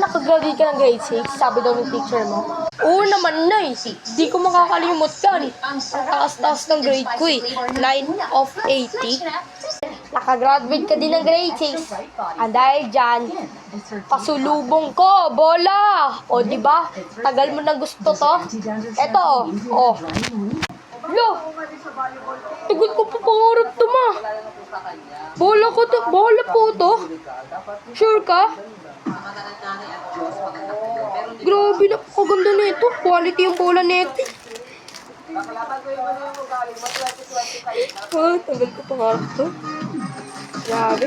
nakagraduate ka ng grade 6? Sabi daw ng teacher mo. Oo naman, Nay. Di ko makakalimot yan. Ang taas-taas ng grade ko eh. 9 of 80. Nakagraduate ka din ng grade 6. And dahil dyan, pasulubong ko, bola! O, di ba? Tagal mo na gusto to. Eto, oh. Lo! Tagal ko pa pangarap to, ma. Bola ko to. Bola po to. Sure ka? Grabe, napakaganda nito. Quality yung bola nito. Ah, tagal ko pangarap to. Grabe.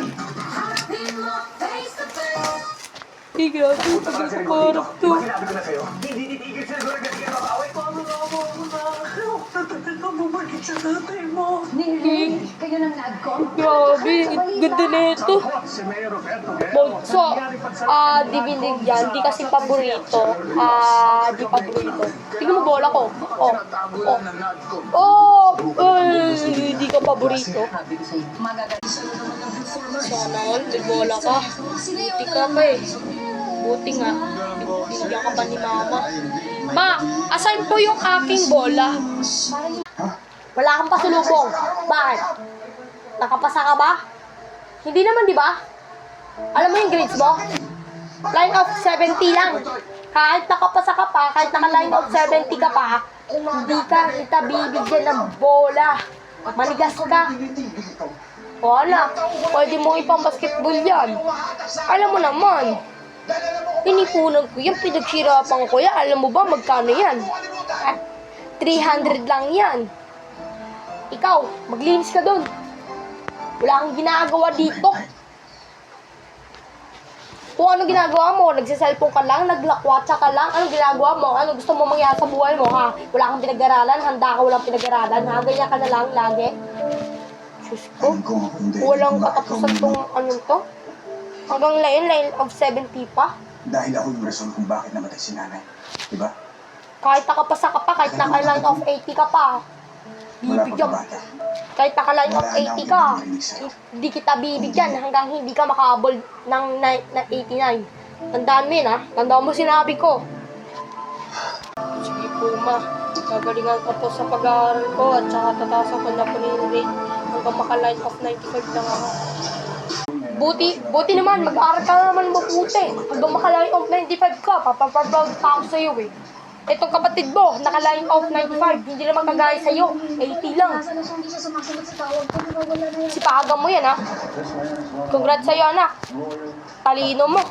Eh, grabe. Tagal ko pangarap to. Na hindi titigil sila sa tatay mo. Nini, kayo nang nag-call. Grabe, ganda Roberto, eh. Bolso, ah, di binig yan, di kasi paborito. Ah, di paborito. Tingnan mo bola ko. Oh, oh. Oh, ay, di ka paborito. Sana all, di bola ka. Buti ka pa eh. Buti nga. Binigyan ka pa ni mama. Ma, asan po yung aking bola? Wala kang pasulubong. Bakit? Nakapasa ka ba? Hindi naman, di ba? Alam mo yung grades mo? Line of 70 lang. Kahit nakapasa ka pa, kahit naka-line of 70 ka pa, hindi ka kita bibigyan ng bola. Manigas ka. Wala. Pwede mo ipang basketball yan. Alam mo naman. Inipunan ko yan, pinagsirapan ko yan. Alam mo ba magkano yan? Ah, 300 lang yan. Ikaw, maglinis ka doon. Wala kang ginagawa dito. Kung ano ginagawa mo, nagsiselfone ka lang, naglakwatsa ka lang, ano ginagawa mo? Ano gusto mo mangyari sa buhay mo, ha? Wala kang pinag-aralan, handa ka walang pinag-aralan, ha? Ganyan ka na lang lagi. Diyos ko, walang katapusan tong ano to. Hanggang line, line of 70 pa. Dahil ako yung rason kung bakit namatay si nanay. Diba? Kahit nakapasa ka pa, kahit naka-line of 80 ka pa. Wala Bibigyan. pang bata. Kahit naka-line of Wala na 80 akong ka, narinig sa'yo. hindi kita bibigyan hanggang hindi ka makahabol ng ni- na 89. Tandaan mo yun, ha? Tandaan mo sinabi ko. Sige po, ma. Gagalingan ko po sa pag-aaral ko at saka tatasan ko na po yung rate hanggang maka-line of 95 lang ako. Buti, buti naman, mag-aaral ka naman mabuti. Hanggang maka-line of 95 ka, papaproud pa ako sa'yo eh. Itong kapatid mo, naka-line of 95, hindi naman kagaya sa'yo, 80 lang. Sipagan mo yan, ha? Congrats sa'yo, anak. Talino mo.